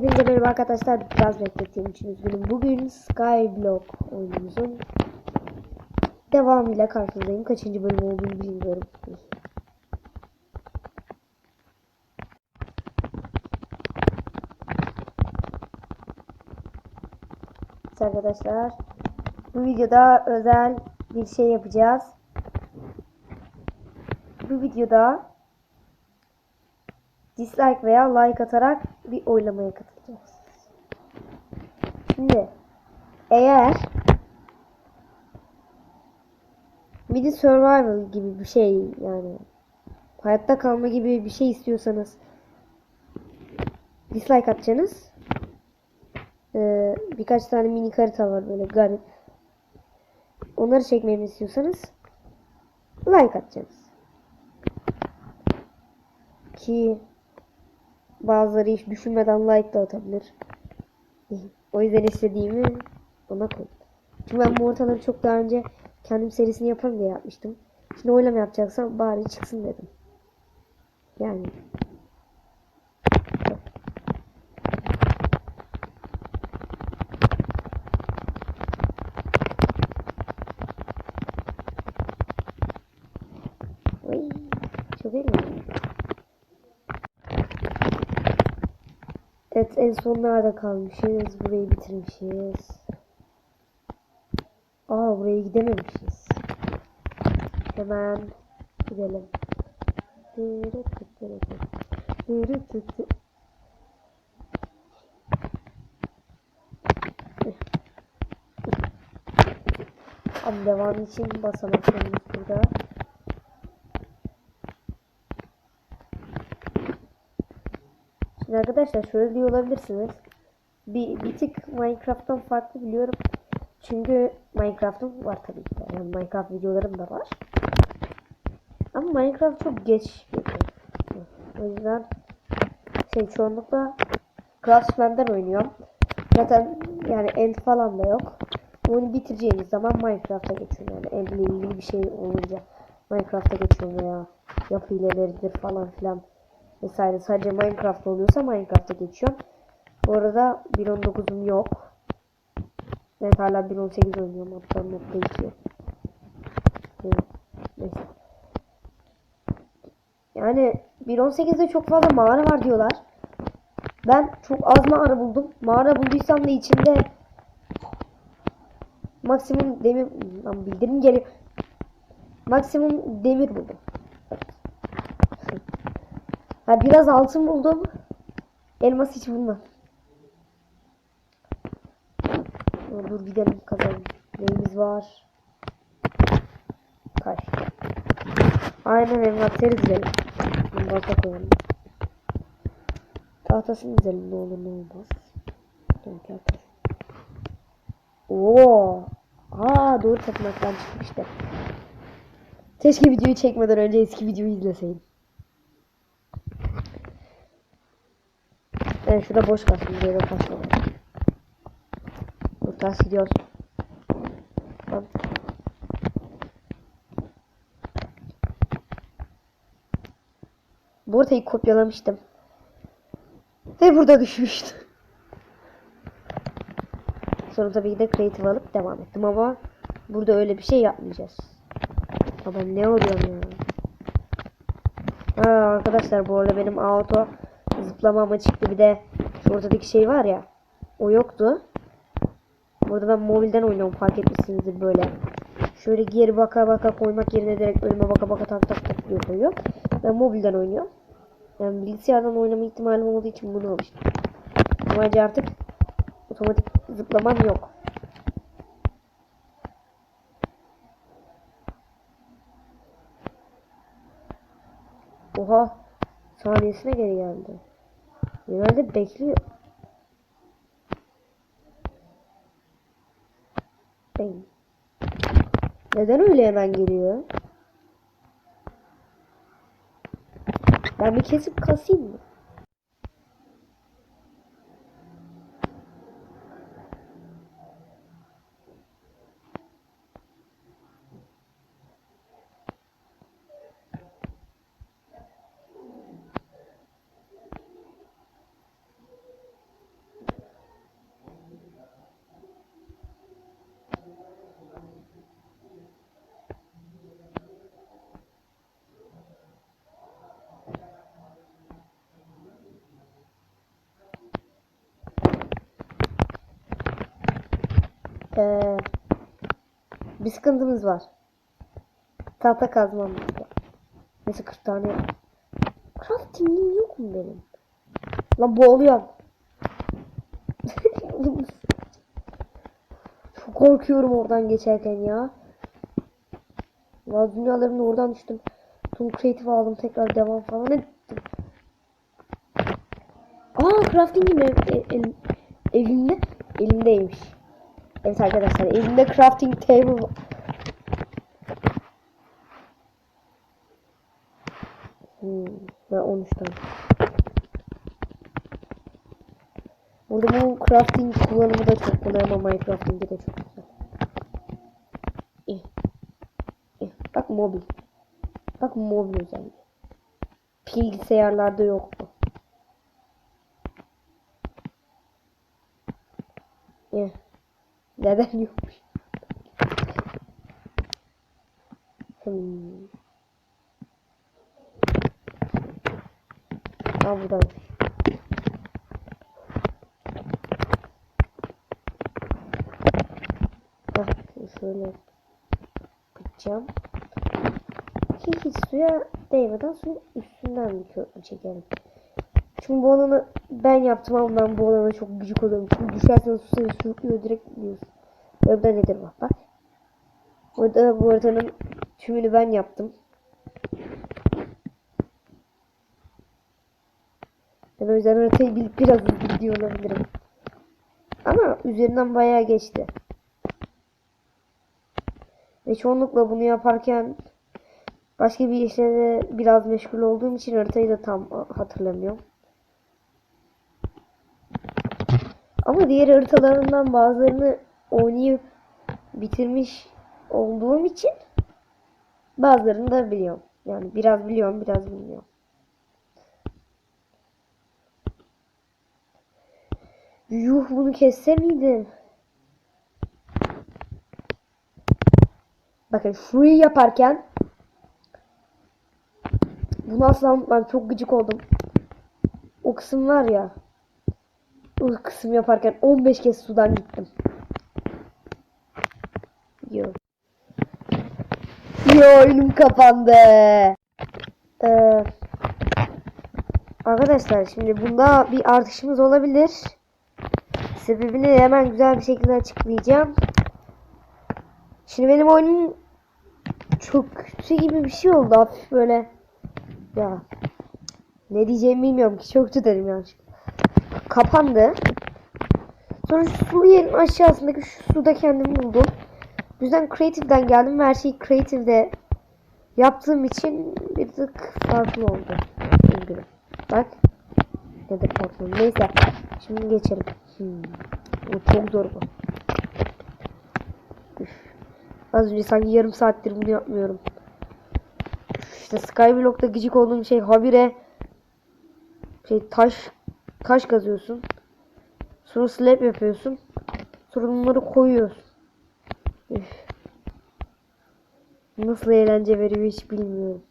Hepinize merhaba arkadaşlar. Biraz beklettiğim için üzgünüm. Bugün Skyblock oyunumuzun devamıyla karşınızdayım. Kaçıncı bölüm olduğunu bilmiyorum. Arkadaşlar. Bu videoda özel bir şey yapacağız. Bu videoda dislike veya like atarak bir oylamaya katılacağız. Şimdi eğer bir de survival gibi bir şey yani hayatta kalma gibi bir şey istiyorsanız dislike atacaksınız. Ee, birkaç tane mini harita var böyle garip. Onları çekmemi istiyorsanız like atacaksınız. Ki bazıları hiç düşünmeden like da atabilir. O yüzden istediğimi ona koydum. Çünkü ben bu ortaları çok daha önce kendim serisini yaparım diye yapmıştım. Şimdi oylama yapacaksam bari çıksın dedim. Yani. Oy, çok eğlenceli. Evet en son nerede kalmışız? Burayı bitirmişiz. Aa buraya gidememişiz. Hemen gidelim. Abi devam için basamaklarımız burada. Şimdi arkadaşlar şöyle diyor olabilirsiniz. Bir, bir tık Minecraft'tan farklı biliyorum. Çünkü Minecraft'ım var tabii ki. Yani Minecraft videolarım da var. Ama Minecraft çok geç. O yüzden şey çoğunlukla Craftsman'dan oynuyorum. Zaten yani end falan da yok. Onu bitireceğiniz zaman Minecraft'a geçiyorum. Yani endle ilgili bir şey olunca Minecraft'a geçiyorum veya yapı hileleridir falan filan vesaire. Sadece Minecraft oluyorsa Minecraft'a geçiyorum. Bu arada 1.19'um yok. Ben hala 1.18 oynuyorum. Hatta nokta 2. Neyse. Yani 1.18'de çok fazla mağara var diyorlar. Ben çok az mağara buldum. Mağara bulduysam da içinde maksimum demir bildirim geliyor. Maksimum demir buldum. Ha biraz altın buldum. Elmas hiç bulmadım. Dur gidelim kazalım. Neyimiz var? Taş. Aynen envanteri dizelim. Bunu başa koyalım. Tahtasını dizelim ne olur ne olmaz. Dönker taş. Oo. Aa doğru tapınaktan çıkmıştı. Keşke videoyu çekmeden önce eski videoyu izleseydim. Evet şurada boş kalsın. Taş var. Dur taş gidiyor. Tamam. Bu ortayı kopyalamıştım. Ve burada düşmüştü. Sonra tabii ki de creative alıp devam ettim ama burada öyle bir şey yapmayacağız. Ama ne oluyor ya? Ha, arkadaşlar bu arada benim auto zıplamama çıktı bir de şu ortadaki şey var ya o yoktu. Burada ben mobilden oynuyorum fark etmişsinizdir böyle. Şöyle geri baka baka koymak yerine direkt önüme baka baka tak tak tak diyor koyuyor. Ben mobilden oynuyorum. Yani bilgisayardan oynama ihtimalim olduğu için bunu alıştım. Ayrıca artık otomatik zıplamam yok. Oha saniyesine geri geldi. Genelde bekliyor. Ben. Neden öyle hemen geliyor? Ben bir kesip kasayım mı? Ee, bir sıkıntımız var. Tahta kazmam lazım. Neyse 40 tane. Crafting'im yok mu benim? Lan boğuluyorum. Çok korkuyorum oradan geçerken ya. Valla dünyalarımda oradan düştüm. Tüm creative aldım tekrar devam falan ettim. Aa crafting'im ev, ev- ev- evimde elimdeymiş. Evet arkadaşlar elimde crafting table var. Hmm, ve 13 tane. Burada bu crafting kullanımı da çok kolay ama Minecraft'inki de çok güzel. İh. İh. Bak mobil. Bak mobil özelliği. Bilgisayarlarda yok bu. İh. Neden yokmuş? Hmm. Aa buradan. Bak şöyle yapacağım. Ki hiç suya değmeden suyun üstünden bir çekelim. Çünkü bu alanı ben yaptım ama ben bu alana çok gıcık oluyorum. Çünkü düşersen su seni sürüklüyor direkt gidiyorsun. Ve burada nedir bak bak. Burada bu haritanın tümünü ben yaptım. Ben o yüzden haritayı bilip biraz hızlı gidiyor olabilirim. Ama üzerinden bayağı geçti. Ve çoğunlukla bunu yaparken başka bir işle de biraz meşgul olduğum için haritayı da tam hatırlamıyorum. Ama diğer haritalarından bazılarını oynayıp bitirmiş olduğum için bazılarını da biliyorum. Yani biraz biliyorum, biraz bilmiyorum. Yuh bunu kesse miydim? Bakın şurayı yaparken bunu asla unutmam. Çok gıcık oldum. O kısım var ya. O kısım yaparken 15 kez sudan gittim. Yo. Yo önüm kapandı. Ee, arkadaşlar şimdi bunda bir artışımız olabilir. Sebebini hemen güzel bir şekilde açıklayacağım. Şimdi benim oyunum çok kötü gibi bir şey oldu hafif böyle. Ya ne diyeceğimi bilmiyorum ki çok kötü dedim yani. Kapandı. Sonra şu sulu yerin aşağısındaki şu suda kendimi buldum. O yüzden Creative'den geldim ve her şeyi Creative'de yaptığım için bir tık farklı oldu. Üzgünüm. Bak. Nedir farklı? Neyse. Şimdi geçelim. Hmm. Bu çok zor bu. Üf. Az önce sanki yarım saattir bunu yapmıyorum. İşte Skyblock'ta gıcık olduğum şey habire şey taş taş kazıyorsun. Sonra slab yapıyorsun. Sonra bunları koyuyorsun. Üf. Nasıl eğlence veriyor hiç bilmiyorum.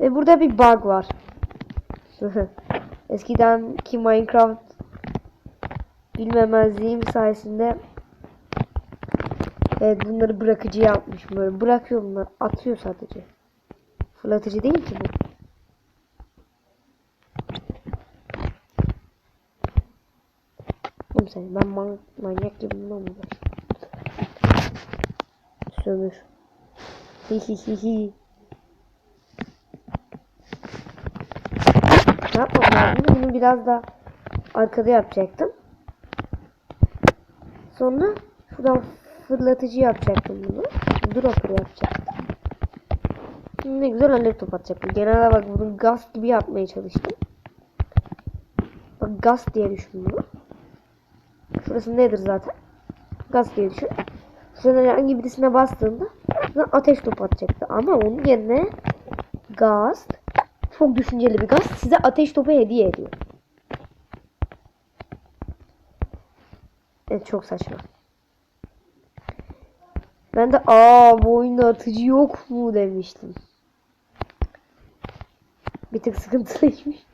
Ve burada bir bug var. Eskiden ki Minecraft bilmemezliğim sayesinde evet bunları bırakıcı yapmış böyle bırakıyor bunlar atıyor sadece fırlatıcı değil ki bu Oğlum sen ben man manyak gibi bundan mı Sömür Hihihihi Ne yapmam lazım? Bunu biraz da arkada yapacaktım. Sonra şuradan fırlatıcı yapacaktım bunu. Dropper yapacaktım. Ne güzel alev top atacaktım. Genelde bak bunu gaz gibi yapmaya çalıştım. Bak gaz diye düşün bunu. Şurası nedir zaten? Gaz diye düşün. Şuradan herhangi birisine bastığında ateş topu atacaktı. Ama onun yerine gaz çok düşünceli bir gaz size ateş topu hediye ediyor. Evet çok saçma. Ben de aa bu oyunda atıcı yok mu demiştim. Bir tık sıkıntılıymış.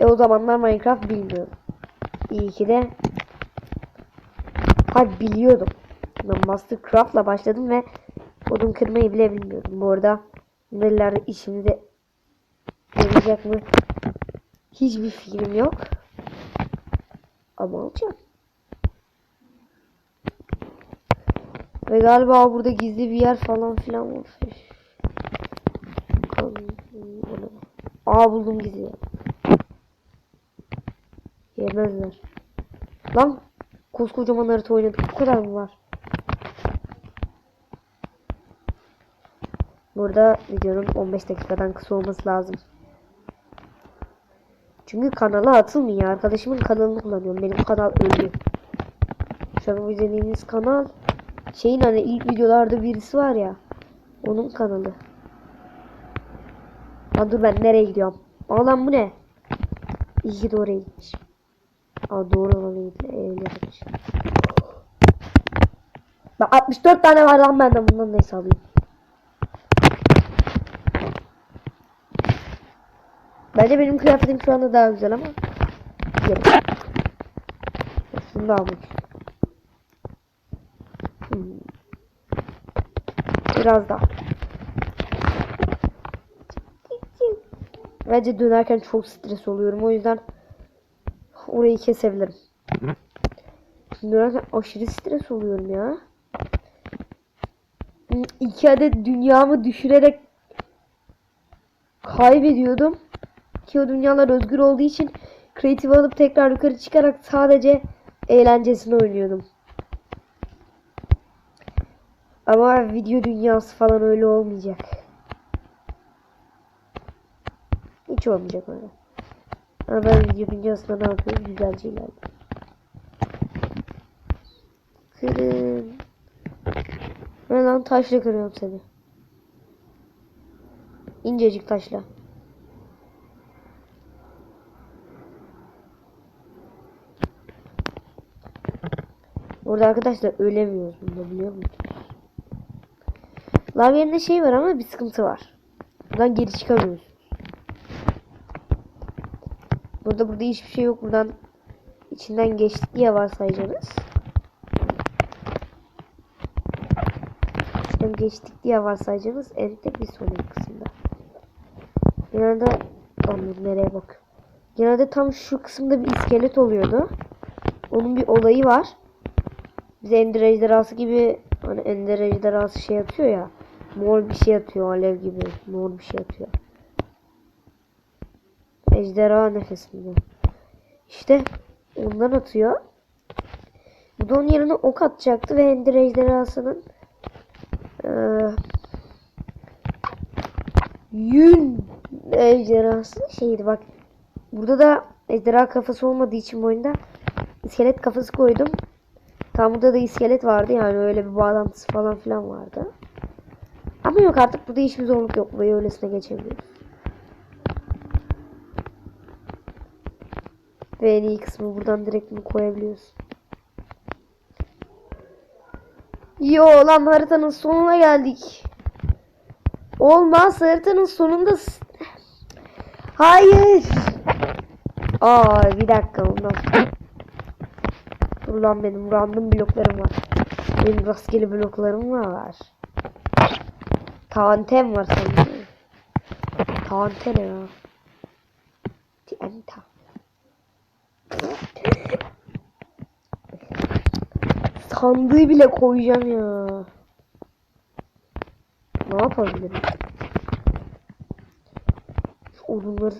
E o zamanlar Minecraft bilmiyorum. İyi ki de Hayır biliyordum. Ben Mastercraft'la başladım ve odun kırmayı bile bilmiyordum. Bu arada nerelerde işimize yarayacak mı? Hiçbir fikrim yok. Ama alacağım. Ve galiba burada gizli bir yer falan filan var. Aa buldum gizli yer. Yemezler. Lan koskocaman harita oynadık. Bu kadar mı var? Burada videonun 15 dakikadan kısa olması lazım. Çünkü kanala atılmıyor. Arkadaşımın kanalını kullanıyorum. Benim kanal ölü. Şu an izlediğiniz kanal şeyin hani ilk videolarda birisi var ya. Onun kanalı. Lan dur ben nereye gidiyorum? Aa lan bu ne? İyi ki doğru gitmiş. Aa doğru olan evlermiş. Bak 64 tane var lan benden bundan neyse alayım. Bence benim kıyafetim şu anda daha güzel ama. Yerim. Şunu da almak. Hmm. Biraz daha. Bence dönerken çok stres oluyorum. O yüzden orayı kesebilirim. Dönerken aşırı stres oluyorum ya. İki adet dünyamı düşürerek kaybediyordum. Ki o dünyalar özgür olduğu için kreatif alıp tekrar yukarı çıkarak sadece eğlencesini oynuyordum. Ama video dünyası falan öyle olmayacak. Hiç olmayacak öyle. Ama ben video dünyasında ne yapıyorum? Güzelce ilerliyorum. Kırın. Ben lan taşla kırıyorum seni. İncecik taşla. Burada arkadaşlar ölemiyoruz bunda biliyor musunuz? Lav yerinde şey var ama bir sıkıntı var. Buradan geri çıkamıyoruz. Burada burada hiçbir şey yok. Buradan içinden geçtik diye varsayacaksınız. İçinden geçtik diye varsayacaksınız. Enter bir sonraki kısımda. Genelde Lan nereye bak. Genelde tam şu kısımda bir iskelet oluyordu. Onun bir olayı var. Bize ender ejderhası gibi hani ender ejderhası şey atıyor ya. Mor bir şey atıyor alev gibi. Mor bir şey atıyor. Ejderha nefesinde. İşte ondan atıyor. Bu da onun yerine ok atacaktı ve ender ejderhasının eee yün ejderhası şeydi bak. Burada da ejderha kafası olmadığı için bu oyunda iskelet kafası koydum. Tam burada da iskelet vardı yani öyle bir bağlantısı falan filan vardı. Ama yok artık burada hiçbir zorluk yok. Burayı öylesine geçebiliyoruz. Ve en iyi kısmı buradan direkt bunu koyabiliyoruz. Yo lan haritanın sonuna geldik. Olmaz haritanın sonunda. Hayır. Aa bir dakika ondan. Dur lan benim random bloklarım var. Benim rastgele bloklarım var. Tantem var sanki. Tante ne ya? Tienta. Sandığı bile koyacağım ya. Ne yapabilirim? Şu odunları